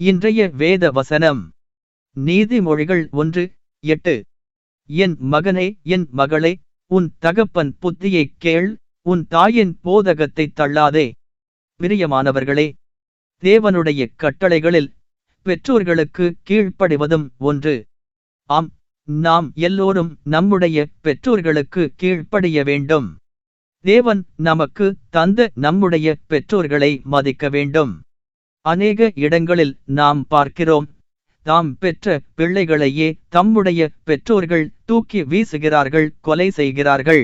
இன்றைய வேத வசனம். நீதிமொழிகள் ஒன்று எட்டு. என் மகனே என் மகளே உன் தகப்பன் புத்தியைக் கேள் உன் தாயின் போதகத்தைத் தள்ளாதே. பிரியமானவர்களே தேவனுடைய கட்டளைகளில் பெற்றோர்களுக்கு கீழ்ப்படிவதும் ஒன்று. ஆம் நாம் எல்லோரும் நம்முடைய பெற்றோர்களுக்கு கீழ்ப்படிய வேண்டும். தேவன் நமக்கு தந்த நம்முடைய பெற்றோர்களை மதிக்க வேண்டும். அநேக இடங்களில் நாம் பார்க்கிறோம். தாம் பெற்ற பிள்ளைகளையே தம்முடைய பெற்றோர்கள் தூக்கி வீசுகிறார்கள் கொலை செய்கிறார்கள்.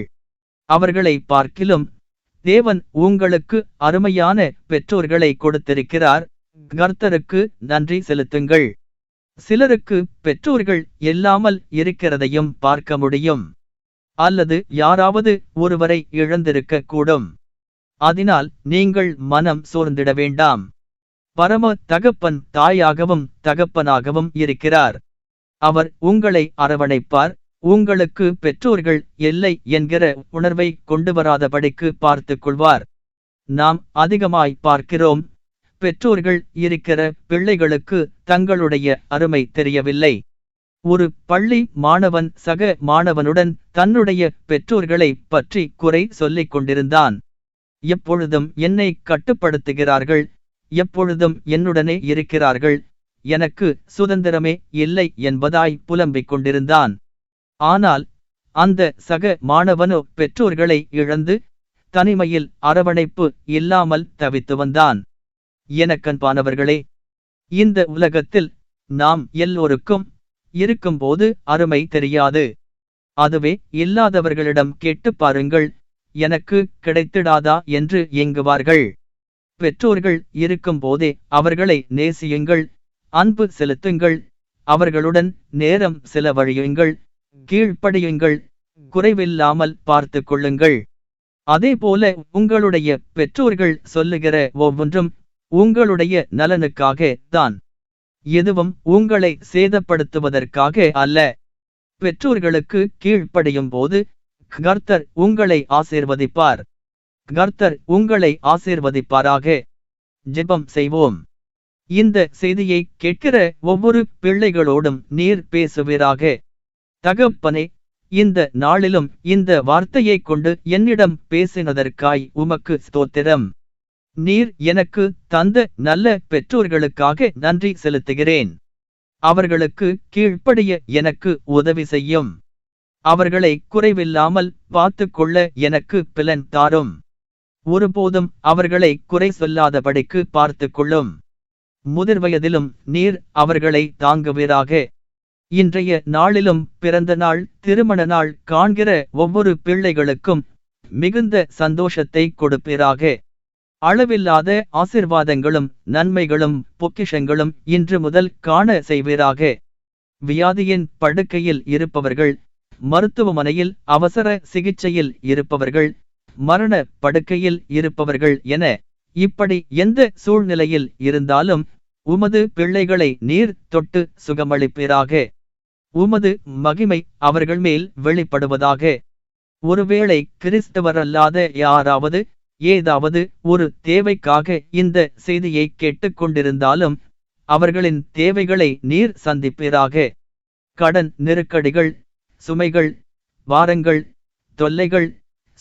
அவர்களை பார்க்கிலும் தேவன் உங்களுக்கு அருமையான பெற்றோர்களை கொடுத்திருக்கிறார். கர்த்தருக்கு நன்றி செலுத்துங்கள். சிலருக்கு பெற்றோர்கள் இல்லாமல் இருக்கிறதையும் பார்க்க முடியும். அல்லது யாராவது ஒருவரை இழந்திருக்க கூடும் அதனால் நீங்கள் மனம் சோர்ந்திட வேண்டாம். பரம தகப்பன் தாயாகவும் தகப்பனாகவும் இருக்கிறார். அவர் உங்களை அரவணைப்பார் உங்களுக்கு பெற்றோர்கள் இல்லை என்கிற உணர்வை கொண்டு வராதபடிக்கு பார்த்துக் கொள்வார். நாம் அதிகமாய் பார்க்கிறோம் பெற்றோர்கள் இருக்கிற பிள்ளைகளுக்கு தங்களுடைய அருமை தெரியவில்லை. ஒரு பள்ளி மாணவன் சக மாணவனுடன் தன்னுடைய பெற்றோர்களை பற்றி குறை சொல்லிக் கொண்டிருந்தான். எப்பொழுதும் என்னை கட்டுப்படுத்துகிறார்கள் எப்பொழுதும் என்னுடனே இருக்கிறார்கள். எனக்கு சுதந்திரமே இல்லை என்பதாய் புலம்பிக் கொண்டிருந்தான். ஆனால் அந்த சக மாணவனோ பெற்றோர்களை இழந்து தனிமையில் அரவணைப்பு இல்லாமல் தவித்து வந்தான். எனக்கன்பானவர்களே இந்த உலகத்தில் நாம் எல்லோருக்கும் இருக்கும்போது அருமை தெரியாது. அதுவே இல்லாதவர்களிடம் கேட்டுப் பாருங்கள் எனக்கு கிடைத்திடாதா என்று இயங்குவார்கள் பெற்றோர்கள் இருக்கும்போதே அவர்களை நேசியுங்கள். அன்பு செலுத்துங்கள். அவர்களுடன் நேரம் செலவழியுங்கள். கீழ்ப்படியுங்கள். குறைவில்லாமல் பார்த்து கொள்ளுங்கள். அதேபோல உங்களுடைய பெற்றோர்கள் சொல்லுகிற ஒவ்வொன்றும் உங்களுடைய நலனுக்காக தான். எதுவும் உங்களை சேதப்படுத்துவதற்காக அல்ல. பெற்றோர்களுக்கு கீழ்ப்படியும் போது கர்த்தர் உங்களை ஆசீர்வதிப்பார். கர்த்தர் உங்களை ஆசீர்வதிப்பாராக. ஜெபம் செய்வோம். இந்த செய்தியை கேட்கிற ஒவ்வொரு பிள்ளைகளோடும் நீர் பேசுவீராக. தகப்பனே இந்த நாளிலும் இந்த வார்த்தையைக் கொண்டு என்னிடம் பேசினதற்காய் உமக்கு ஸ்தோத்திரம். நீர் எனக்கு தந்த நல்ல பெற்றோர்களுக்காக நன்றி செலுத்துகிறேன். அவர்களுக்கு கீழ்ப்படிய எனக்கு உதவி செய்யும். அவர்களை குறைவில்லாமல் பார்த்து கொள்ள எனக்கு பிலன் தாரும். ஒருபோதும் அவர்களை குறை சொல்லாதபடிக்கு பார்த்து கொள்ளும் முதிர் வயதிலும் நீர் அவர்களை தாங்குவீராக. இன்றைய நாளிலும் பிறந்த நாள் திருமண நாள் காண்கிற ஒவ்வொரு பிள்ளைகளுக்கும் மிகுந்த சந்தோஷத்தை கொடுப்பீராக. அளவில்லாத ஆசிர்வாதங்களும் நன்மைகளும் பொக்கிஷங்களும் இன்று முதல் காண செய்வீராக. வியாதியின் படுக்கையில் இருப்பவர்கள் மருத்துவமனையில் அவசர சிகிச்சையில் இருப்பவர்கள் மரண படுக்கையில் இருப்பவர்கள் என இப்படி எந்த சூழ்நிலையில் இருந்தாலும் உமது பிள்ளைகளை நீர் தொட்டு சுகமளிப்பீராக. உமது மகிமை அவர்கள் மேல் வெளிப்படுவதாக. ஒருவேளை கிறிஸ்தவரல்லாத யாராவது ஏதாவது ஒரு தேவைக்காக இந்த செய்தியை கேட்டுக்கொண்டிருந்தாலும் அவர்களின் தேவைகளை நீர் சந்திப்பீராக. கடன் நெருக்கடிகள் சுமைகள் வாரங்கள் தொல்லைகள்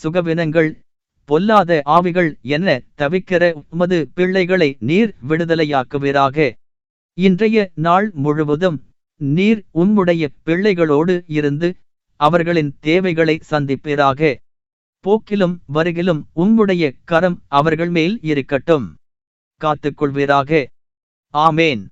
சுகவினங்கள் பொல்லாத ஆவிகள் என தவிக்கிற உமது பிள்ளைகளை நீர் விடுதலையாக்குவீராக. இன்றைய நாள் முழுவதும் நீர் உம்முடைய பிள்ளைகளோடு இருந்து அவர்களின் தேவைகளை சந்திப்பீராக. போக்கிலும் வருகிலும் உம்முடைய கரம் அவர்கள் மேல் இருக்கட்டும். காத்துக்கொள்வீராக. ஆமேன்.